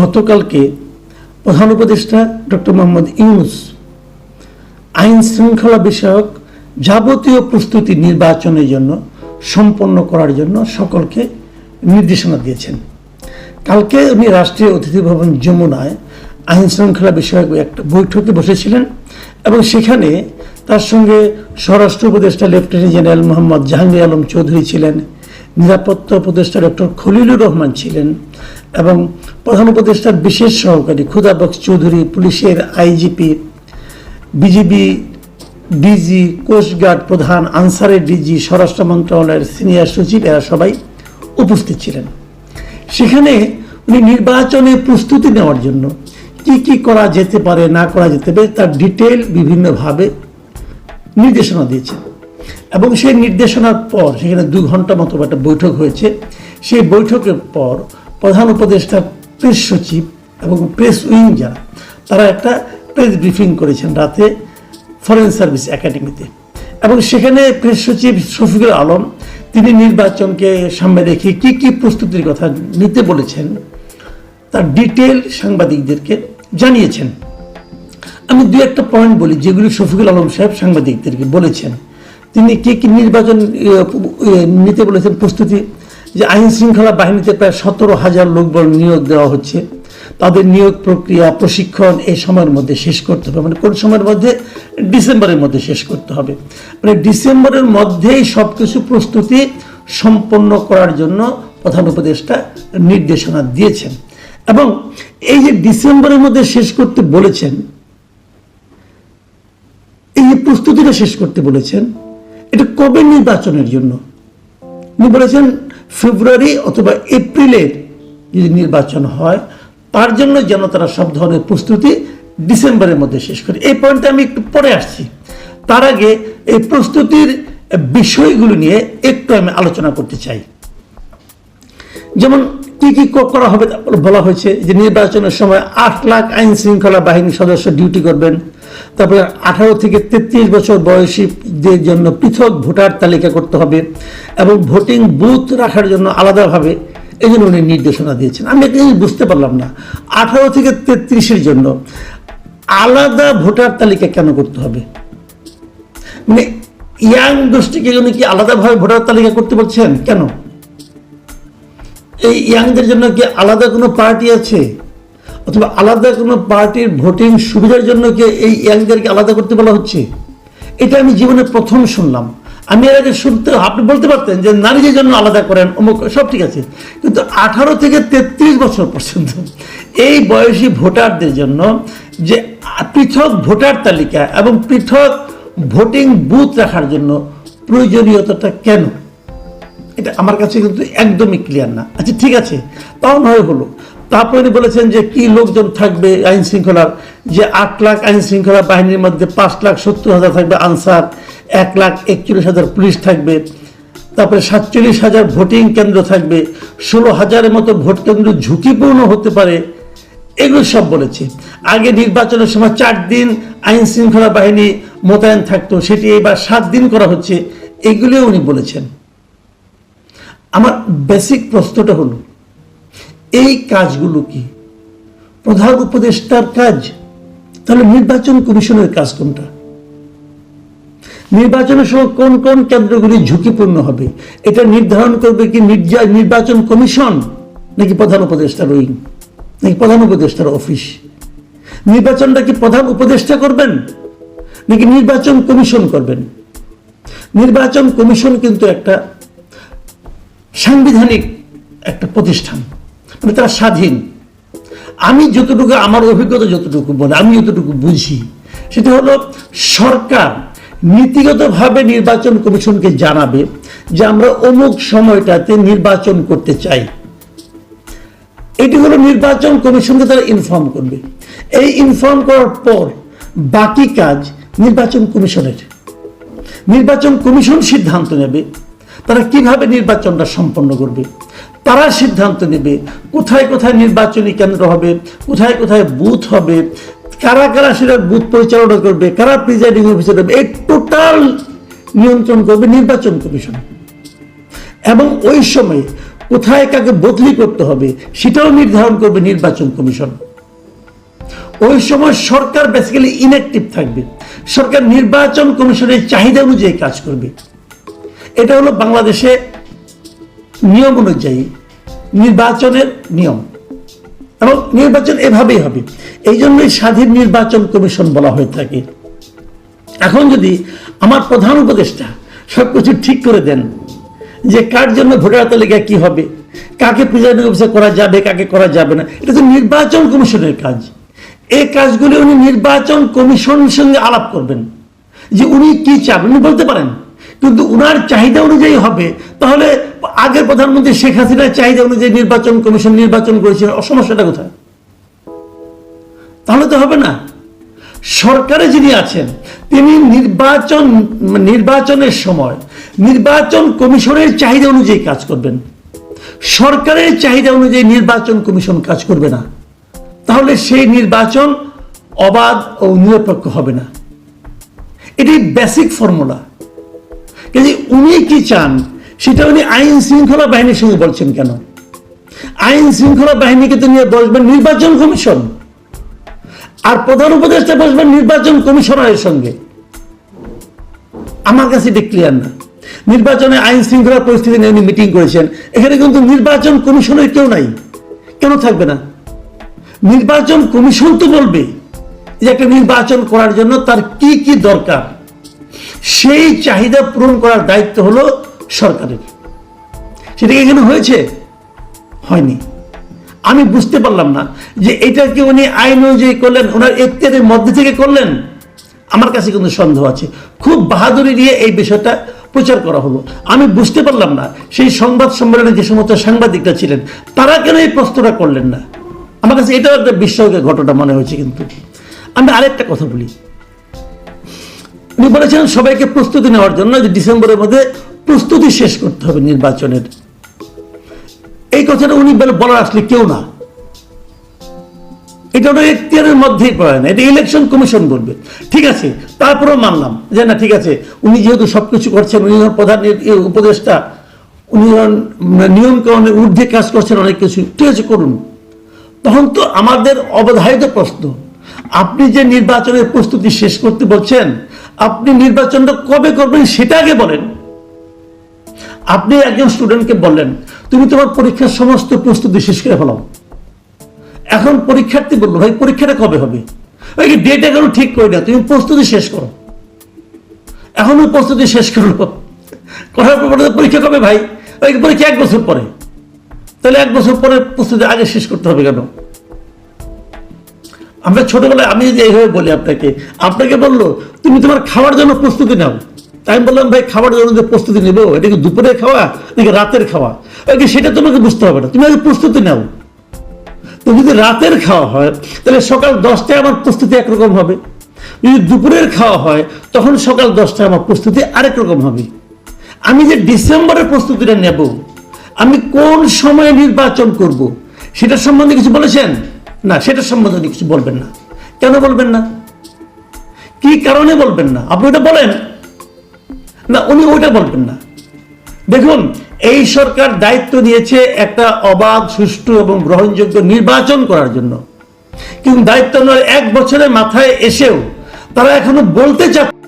গতকালকে প্রধান উপদেষ্টা ডক্টর মোহাম্মদ ইউনুস আইন শৃঙ্খলা বিষয়ক যাবতীয় প্রস্তুতি নির্বাচনের জন্য সম্পন্ন করার জন্য সকলকে নির্দেশনা দিয়েছেন। কালকে উনি রাষ্ট্রীয় অতিথি ভবন যমুনায় আইন শৃঙ্খলা বিষয়ক একটা বৈঠকে বসেছিলেন এবং সেখানে তার সঙ্গে স্বরাষ্ট্র উপদেষ্টা লেফটেন্যান্ট জেনারেল মোহাম্মদ জাহাঙ্গীর আলম চৌধুরী ছিলেন। নিরাপত্তা উপদেষ্টা ডক্টর খলিলুর রহমান ছিলেন এবং প্রধান উপদেষ্টার বিশেষ সহকারী খুদাবক্স চৌধুরী পুলিশের আইজিপি, বিজিবি ডিজি কোস্টগার্ড প্রধান, আনসারের ডিজি স্বরাষ্ট্র মন্ত্রণালয়ের সিনিয়র সচিব এরা সবাই উপস্থিত ছিলেন। সেখানে উনি নির্বাচনে প্রস্তুতি নেওয়ার জন্য কি কি করা যেতে পারে, না করা যেতে পারে, তার ডিটেল বিভিন্নভাবে নির্দেশনা দিয়েছেন। এবং সেই নির্দেশনার পর সেখানে দু ঘণ্টা মতো একটা বৈঠক হয়েছে। সেই বৈঠকের পর প্রধান উপদেষ্টা, প্রেস সচিব এবং প্রেস উইং যারা, তারা একটা প্রেস ব্রিফিং করেছেন রাতে ফরেন সার্ভিস একাডেমিতে। এবং সেখানে প্রেস সচিব শফিকুল আলম, তিনি নির্বাচনকে সামনে রেখে কি কি প্রস্তুতির কথা নিতে বলেছেন, তার ডিটেল সাংবাদিকদেরকে জানিয়েছেন। আমি দু একটা পয়েন্ট বলি, যেগুলি শফিকুল আলম সাহেব সাংবাদিকদেরকে বলেছেন। তিনি কি কি নির্বাচন ইয়ে, ইয়ে, নিতে বলেছেন প্রস্তুতি? যে আইন শৃঙ্খলা বাহিনীতে প্রায় সতেরো হাজার লোকবল নিয়োগ দেওয়া হচ্ছে। তাদের নিয়োগ প্রক্রিয়া প্রশিক্ষণ এই সময়ের মধ্যে শেষ করতে হবে। মানে কোন সময়ের মধ্যে? ডিসেম্বরের মধ্যে শেষ করতে হবে। মানে ডিসেম্বরের মধ্যেই সব কিছু প্রস্তুতি সম্পন্ন করার জন্য প্রধান উপদেষ্টা নির্দেশনা দিয়েছেন। এবং এই যে ডিসেম্বরের মধ্যে শেষ করতে বলেছেন এই যে প্রস্তুতিটা শেষ করতে বলেছেন এটা কবে নির্বাচনের জন্য? উনি বলেছেন ফেব্রুয়ারি অথবা এপ্রিলের যদি নির্বাচন হয়, তার জন্য যেন তারা সব ধরনের প্রস্তুতি ডিসেম্বরের মধ্যে শেষ করে। এই পয়েন্টে আমি একটু পরে আসছি। তার আগে এই প্রস্তুতির বিষয়গুলো নিয়ে একটু আমি আলোচনা করতে চাই। যেমন কি কি করা হবে বলা হয়েছে যে নির্বাচনের সময় আট লাখ আইন শৃঙ্খলা বাহিনীর সদস্য ডিউটি করবেন, তারপরে আঠারো থেকে তেত্রিশ বছর বয়সীদের জন্য পৃথক ভোটার তালিকা করতে হবে এবং ভোটিং বুথ রাখার জন্য আলাদাভাবে এই জন্য উনি নির্দেশনা দিয়েছেন। আমি একটা বুঝতে পারলাম না। আঠারো থেকে তেত্রিশের জন্য আলাদা ভোটার তালিকা কেন করতে হবে? মানে ইয়াং গোষ্ঠীকে উনি কি আলাদাভাবে ভোটার তালিকা করতে বলছেন? কেন? এই ইয়াংদের জন্য কি আলাদা কোনো পার্টি আছে? অথবা আলাদা কোনো পার্টির ভোটিং সুবিধার জন্য কি এই ইয়াংদেরকে আলাদা করতে বলা হচ্ছে? এটা আমি জীবনে প্রথম শুনলাম। আমি এর আগে শুনতে আপনি বলতে পারতেন যে নারীদের জন্য আলাদা করেন, অমুক সব ঠিক আছে। কিন্তু আঠারো থেকে তেত্রিশ বছর পর্যন্ত এই বয়সী ভোটারদের জন্য যে পৃথক ভোটার তালিকা এবং পৃথক ভোটিং বুথ রাখার জন্য প্রয়োজনীয়তাটা কেন? এটা আমার কাছে কিন্তু একদমই ক্লিয়ার না। আচ্ছা ঠিক আছে। তাও নয় হলো তারপরে বলেছেন যে কি লোকজন থাকবে আইন শৃঙ্খলার? যে আট লাখ আইন শৃঙ্খলা বাহিনীর মধ্যে পাঁচ লাখ সত্তর হাজার থাকবে আনসার, এক লাখ একচল্লিশ হাজার পুলিশ থাকবে, তারপরে সাতচল্লিশ হাজার ভোটিং কেন্দ্র থাকবে, ষোলো হাজারের মতো ভোট কেন্দ্র ঝুঁকিপূর্ণ হতে পারে। এগুলো সব বলেছে। আগে নির্বাচনের সময় চার দিন আইন শৃঙ্খলা বাহিনী মোতায়েন থাকতো, সেটি এবার সাত দিন করা হচ্ছে, এগুলিও উনি বলেছেন। আমার বেসিক প্রশ্নটা হলো এই কাজগুলো কি? প্রধান উপদেষ্টার কাজ? তাহলে নির্বাচন কমিশনের কাজ কোনটা? নির্বাচনের সময় কোন কোন কেন্দ্রগুলি ঝুঁকিপূর্ণ হবে? এটা নির্ধারণ করবে কি নির্বাচন কমিশন? নাকি প্রধান উপদেষ্টার উইং নাকি প্রধান উপদেষ্টার অফিস? নির্বাচনটা কি প্রধান উপদেষ্টা করবেন? নাকি নির্বাচন কমিশন করবেন? নির্বাচন কমিশন কিন্তু একটা সাংবিধানিক একটা প্রতিষ্ঠান। মানে তারা স্বাধীন। আমি যতটুকু, আমার অভিজ্ঞতা যতটুকু বলে, আমি যতটুকু বুঝি, সেটা হলো সরকার নীতিগতভাবে নির্বাচন কমিশনকে জানাবে যে আমরা অমুক সময়টাতে নির্বাচন করতে চাই। এটি হলো নির্বাচন কমিশনকে তারা ইনফর্ম করবে। এই ইনফর্ম করার পর বাকি কাজ নির্বাচন কমিশনের। নির্বাচন কমিশন সিদ্ধান্ত নেবে তারা কীভাবে নির্বাচনটা সম্পন্ন করবে। তারা সিদ্ধান্ত নেবে? কোথায় কোথায় নির্বাচনী কেন্দ্র হবে? কোথায় কোথায় বুথ হবে? কারা কারা সেটা বুথ পরিচালনা করবে? কারা প্রিজাইডিং অফিসার হবে? এই টোটাল নিয়ন্ত্রণ করবে নির্বাচন কমিশন। এবং ওই সময় কোথায় কাকে বদলি করতে হবে, সেটাও নির্ধারণ করবে নির্বাচন কমিশন। ওই সময় সরকার বেসিক্যালি ইনঅ্যাক্টিভ থাকবে। সরকার নির্বাচন কমিশনের চাহিদা অনুযায়ী কাজ করবে। এটা হলো বাংলাদেশে নিয়ম অনুযায়ী নির্বাচনের নিয়ম। এবং নির্বাচন এভাবেই হবে। এই জন্যই স্বাধীন নির্বাচন কমিশন বলা হয়ে থাকে। এখন যদি আমার প্রধান উপদেষ্টা সবকিছু ঠিক করে দেন, যে কার জন্য ভোটার তালিকা কি হবে, কাকে প্রিজাইডিং অফিসার করা যাবে, কাকে করা যাবে না, এটা তো নির্বাচন কমিশনের কাজ। এই কাজগুলি উনি নির্বাচন কমিশনের সঙ্গে আলাপ করবেন, যে উনি কি চান, উনি বলতে পারেন। কিন্তু উনার চাহিদা অনুযায়ী হবে, তাহলে আগের প্রধানমন্ত্রী শেখ হাসিনার চাহিদা অনুযায়ী নির্বাচন কমিশন নির্বাচন করেছিল সমস্যাটা কোথায়? তাহলে তো হবে না। সরকারে যিনি আছেন, তিনি নির্বাচন, নির্বাচনের সময় নির্বাচন কমিশনের চাহিদা অনুযায়ী কাজ করবেন। সরকারের চাহিদা অনুযায়ী নির্বাচন কমিশন কাজ করবে না। তাহলে সেই নির্বাচন অবাধ ও নিরপেক্ষ হবে না। এটি বেসিক ফর্মুলা কিন্তু উনি কি চান সেটা উনি আইন শৃঙ্খলা বাহিনীর সঙ্গে বলছেন কেন? আইন শৃঙ্খলা বাহিনীকে তো নিয়ে বসবেন নির্বাচন কমিশন। আর প্রধান উপদেষ্টা বসবেন নির্বাচন কমিশনারের সঙ্গে। আমার কাছে এটা ক্লিয়ার না। নির্বাচনে আইন শৃঙ্খলা পরিস্থিতি নিয়ে উনি মিটিং করেছেন। এখানে কিন্তু নির্বাচন কমিশনের কেউ নাই। কেন থাকবে না? নির্বাচন কমিশন তো বলবে যে একটা নির্বাচন করার জন্য তার কি কি দরকার। সেই চাহিদা পূরণ করার দায়িত্ব হলো সরকারের। সেটা এখানে হয়েছে? হয়নি। আমি বুঝতে পারলাম না যে এটা কি উনি আইন অনুযায়ী করলেন, ওনার এখতিয়ারের মধ্যে থেকে করলেন? আমার কাছে কিন্তু সন্দেহ আছে। খুব বাহাদুরি দিয়ে এই বিষয়টা প্রচার করা হলো। আমি বুঝতে পারলাম না সেই সংবাদ সম্মেলনে যে সমস্ত সাংবাদিকরা ছিলেন, তারা কেন এই প্রশ্নটা করলেন না? আমার কাছে এটাও একটা বিস্ময়কর ঘটনা মনে হয়েছে কিন্তু। আমি আরেকটা কথা বলি। উনি বলেছেন সবাইকে প্রস্তুতি নেওয়ার জন্য যে ডিসেম্বরের মধ্যে প্রস্তুতি শেষ করতে হবে নির্বাচনের। এই কথাটা উনি বলে বলার আসলে কেউ না। এটা ওটা এখতিয়ারের মধ্যেই পড়ে না। এটা ইলেকশন কমিশন বলবে। ঠিক আছে, তারপরেও মানলাম যে না, ঠিক আছে, উনি যেহেতু সবকিছু করছেন, উনি প্রধান উপদেষ্টা, উনি নিয়ম কানুনের ঊর্ধ্বে কাজ করছেন অনেক কিছু, ঠিক আছে, করুন। তখন তো আমাদের অবধারিত প্রশ্ন, আপনি যে নির্বাচনের প্রস্তুতি শেষ করতে বলছেন, আপনি নির্বাচনটা কবে করবেন সেটা আগে বলেন। আপনি একজন স্টুডেন্টকে বললেন, তুমি তোমার পরীক্ষার সমস্ত প্রস্তুতি শেষ করে ফেলাও এখন পরীক্ষার্থী বলল, ভাই, পরীক্ষাটা কবে হবে? ওই ডেট এখনও ঠিক করে না, তুমি প্রস্তুতি শেষ করো। এখনও প্রস্তুতি শেষ করল করার পর পরীক্ষা কবে ভাই? ওই পরীক্ষা এক বছর পরে। তাহলে এক বছর পরে প্রস্তুতি আগে শেষ করতে হবে কেন? আমরা ছোটবেলায়, আমি যে এইভাবে বলি আপনাকে আপনাকে বলল, তুমি তোমার খাওয়ার জন্য প্রস্তুতি নাও। আমি বললাম, ভাই খাওয়ার জন্য যে প্রস্তুতি নেব। এটা কি দুপুরের খাওয়া নাকি রাতের খাওয়া? ওই সেটা তোমাকে বুঝতে হবে না। তুমি আগে প্রস্তুতি নাও। তো যদি রাতের খাওয়া হয়, তাহলে সকাল দশটায় আমার প্রস্তুতি একরকম হবে। যদি দুপুরের খাওয়া হয়, তখন সকাল দশটায় আমার প্রস্তুতি আরেক রকম হবে। আমি যে ডিসেম্বরের প্রস্তুতিটা নেব, আমি কোন সময়ে নির্বাচন করব, সেটা সম্বন্ধে কিছু বলেছেন? না, সেটা সম্বন্ধে কিছু বলবেন না। কেন বলবেন না? কি কারণে বলবেন না? আপনি ওটা বলেন। না, উনি ওইটা বলবেন না। দেখুন, এই সরকার দায়িত্ব নিয়েছে একটা অবাধ, সুষ্ঠু এবং গ্রহণযোগ্য নির্বাচন করার জন্য। কিন্তু দায়িত্ব নয় এক বছরের মাথায় এসেও তারা এখনও বলতে চাচ্ছে